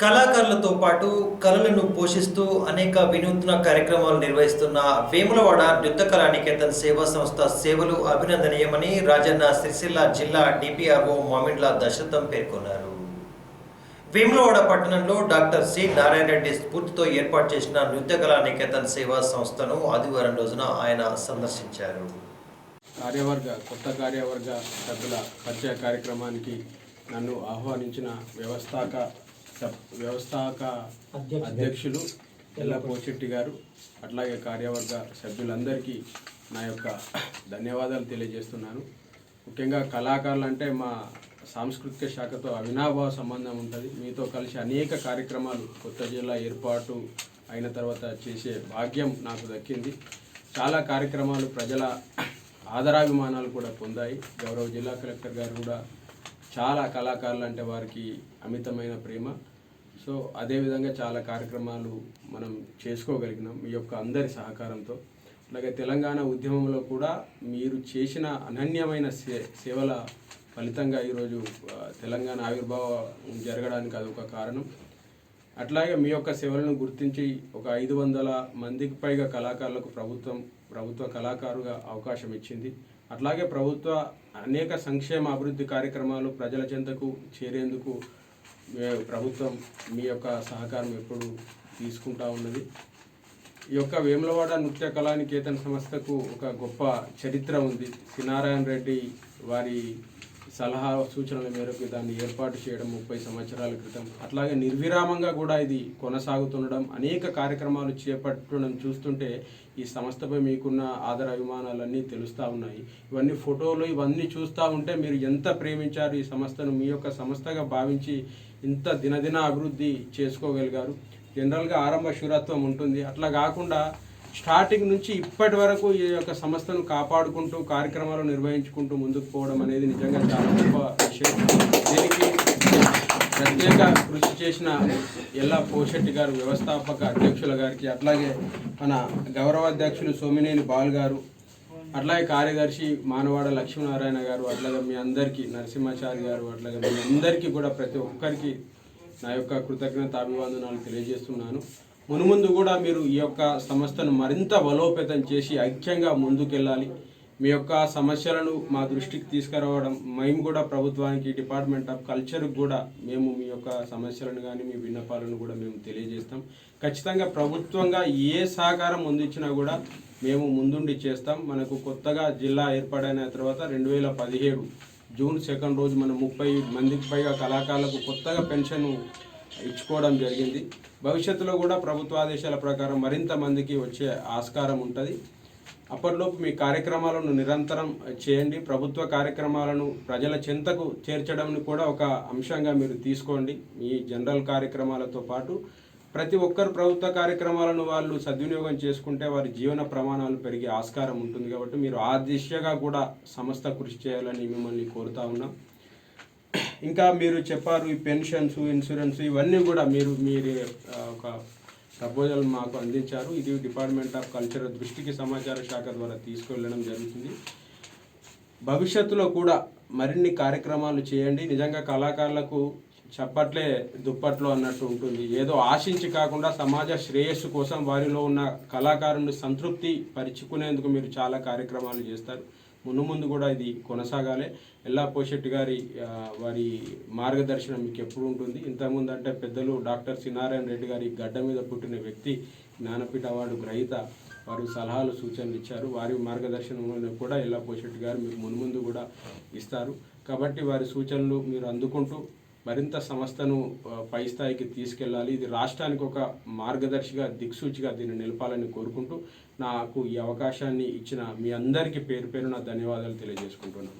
కళాకారులతో పాటు కళలను పోషిస్తూ అనేక వినూత్న కార్యక్రమాలు నిర్వహిస్తున్న వేములవాడ నృత్య కళానికేతన్ సేవా సంస్థ సేవలు అభినందనీయమని రాజన్న సిరిసిల్ల జిల్లా డిపిఆర్ఓ మామిండ్ల దశరథం పేర్కొన్నారు. వేములవాడ పట్టణంలో డాక్టర్ సి నారాయణ రెడ్డి స్ఫూర్తితో ఏర్పాటు చేసిన నృత్య కళా నికేతన్ సేవా సంస్థను ఆదివారం రోజున ఆయన సందర్శించారు. కార్యవర్గ కొత్త కార్యవర్గ సభ్యుల పరిచయ కార్యక్రమానికి నన్ను ఆహ్వానించిన వ్యవస్థాక సబ్ వ్యవస్థాక అధ్యక్షులు ఎల్ల పోచెట్టి గారు అట్లాగే కార్యవర్గ సభ్యులందరికీ నా యొక్క ధన్యవాదాలు తెలియజేస్తున్నాను. ముఖ్యంగా కళాకారులు అంటే మా సాంస్కృతిక శాఖతో అవినాభావ సంబంధం ఉంటుంది. మీతో కలిసి అనేక కార్యక్రమాలు కొత్త జిల్లా ఏర్పాటు అయిన తర్వాత చేసే భాగ్యం నాకు దక్కింది. చాలా కార్యక్రమాలు ప్రజల ఆదరాభిమానాలు కూడా పొందాయి. గౌరవ జిల్లా కలెక్టర్ గారు కూడా చాలా కళాకారులు అంటే వారికి అమితమైన ప్రేమ. సో అదేవిధంగా చాలా కార్యక్రమాలు మనం చేసుకోగలిగినాం మీ యొక్క అందరి సహకారంతో. అలాగే తెలంగాణ ఉద్యమంలో కూడా మీరు చేసిన అనన్యమైన సే సేవల ఫలితంగా ఈరోజు తెలంగాణ ఆవిర్భావం జరగడానికి అదొక కారణం. అట్లాగే మీ యొక్క సేవలను గుర్తించి ఒక ఐదు వందల మందికి పైగా కళాకారులకు ప్రభుత్వం ప్రభుత్వ కళాకారుగా అవకాశం ఇచ్చింది. అట్లాగే ప్రభుత్వ అనేక సంక్షేమ అభివృద్ధి కార్యక్రమాలు ప్రజల చెంతకు చేరేందుకు ప్రభుత్వం మీ యొక్క సహకారం ఎప్పుడు తీసుకుంటా ఉన్నది. ఈ యొక్క వేములవాడ నృత్య కళానికేతన్ సంస్థకు ఒక గొప్ప చరిత్ర ఉంది. సినారాయణ రెడ్డి వారి సలహా సూచనల మేరకు దాన్ని ఏర్పాటు చేయడం ముప్పై సంవత్సరాల క్రితం. అట్లాగే నిర్విరామంగా కూడా ఇది కొనసాగుతుండడం అనేక కార్యక్రమాలు చేపట్టడం చూస్తుంటే ఈ సంస్థపై మీకున్న ఆదర అభిమానాలన్నీ తెలుస్తూ ఉన్నాయి. ఇవన్నీ ఫోటోలు ఇవన్నీ చూస్తూ ఉంటే మీరు ఎంత ప్రేమించారు ఈ సంస్థను మీ యొక్క సంస్థగా భావించి ఇంత దినదిన అభివృద్ధి చేసుకోగలిగారు. జనరల్గా ఆరంభ శూరత్వం ఉంటుంది. అట్లా కాకుండా స్టార్టింగ్ నుంచి ఇప్పటి వరకు ఈ యొక్క సంస్థను కాపాడుకుంటూ కార్యక్రమాలు నిర్వహించుకుంటూ ముందుకు పోవడం అనేది నిజంగా చాలా గొప్ప విషయం. దీనికి ప్రత్యేక కృషి చేసిన ఎల్లా పోషెట్టి గారు వ్యవస్థాపక అధ్యక్షుల గారికి అట్లాగే మన గౌరవ అధ్యక్షులు సోమినేని బాల్ గారు అట్లాగే కార్యదర్శి మానవాడ లక్ష్మీనారాయణ గారు అట్లాగే మీ అందరికీ నరసింహాచారి గారు అట్లాగే మీ అందరికీ కూడా ప్రతి ఒక్కరికి నా యొక్క కృతజ్ఞత అభివందనాలు తెలియజేస్తున్నాను. మునుముందు కూడా మీరు ఈ యొక్క సంస్థను మరింత బలోపేతం చేసి ఐక్యంగా ముందుకెళ్ళాలి. మీ యొక్క సమస్యలను మా దృష్టికి తీసుకురావడం మేము కూడా ప్రభుత్వానికి డిపార్ట్మెంట్ ఆఫ్ కల్చర్కి కూడా మేము మీ యొక్క సమస్యలను కానీ మీ విన్నపాలను కూడా మేము తెలియజేస్తాం. ఖచ్చితంగా ప్రభుత్వంగా ఏ సహకారం అందించినా కూడా మేము ముందుండి చేస్తాం. మనకు కొత్తగా జిల్లా ఏర్పాటైన తర్వాత రెండు వేల పదిహేడు జూన్ సెకండ్ రోజు మనం ముప్పై మందికి పైగా కళాకారులకు కొత్తగా పెన్షన్ ఇచ్చుకోవడం జరిగింది. భవిష్యత్తులో కూడా ప్రభుత్వ ఆదేశాల ప్రకారం మరింత మందికి వచ్చే ఆస్కారం ఉంటుంది. అప్పటిలోపు మీ కార్యక్రమాలను నిరంతరం చేయండి. ప్రభుత్వ కార్యక్రమాలను ప్రజల చెంతకు చేర్చడంని కూడా ఒక అంశంగా మీరు తీసుకోండి. మీ జనరల్ కార్యక్రమాలతో పాటు ప్రతి ఒక్కరు ప్రభుత్వ కార్యక్రమాలను వాళ్ళు సద్వినియోగం చేసుకుంటే వారి జీవన ప్రమాణాలు పెరిగే ఆస్కారం ఉంటుంది కాబట్టి మీరు ఆ దిశగా కూడా సంస్థ కృషి చేయాలని మిమ్మల్ని కోరుతా ఉన్నాం. ఇంకా మీరు చెప్పారు ఈ పెన్షన్స్ ఇన్సూరెన్స్ ఇవన్నీ కూడా మీరు మీరు ఒక ప్రపోజల్ మాకు అందించారు. ఇది డిపార్ట్మెంట్ ఆఫ్ కల్చర్ దృష్టికి సమాచార శాఖ ద్వారా తీసుకువెళ్ళడం జరుగుతుంది. భవిష్యత్తులో కూడా మరిన్ని కార్యక్రమాలు చేయండి. నిజంగా కళాకారులకు చప్పట్లే దుప్పట్లు అన్నట్టు ఉంటుంది. ఏదో ఆశించి కాకుండా సమాజ శ్రేయస్సు కోసం వారిలో ఉన్న కళాకారుని సంతృప్తి పరుచుకునేందుకు మీరు చాలా కార్యక్రమాలు చేస్తారు. ముందు ముందు కూడా ఇది కొనసాగాలి. ఎల్లా పోషెట్ గారి వారి మార్గదర్శనం మీకు ఎప్పుడు ఉంటుంది? ఇంతకుముందు అంటే పెద్దలు డాక్టర్ సినారాయణ రెడ్డి గారి గడ్డ మీద పుట్టిన వ్యక్తి జ్ఞానపీఠ అవార్డు గ్రహీత వారు సలహాలు సూచనలు ఇచ్చారు. వారి మార్గదర్శనంలో కూడా ఎల్లా పోషెట్ గారు మీకు మునుముందు కూడా ఇస్తారు. కాబట్టి వారి సూచనలు మీరు అందుకుంటూ మరింత సంస్థను పై స్థాయికి తీసుకెళ్ళాలి. ఇది రాష్ట్రానికి ఒక మార్గదర్శిగా దిక్సూచిగా దీన్ని నిలపాలని కోరుకుంటూ నాకు ఈ అవకాశాన్ని ఇచ్చిన మీ అందరికీ పేరు పేరున ధన్యవాదాలు తెలియజేసుకుంటున్నాను.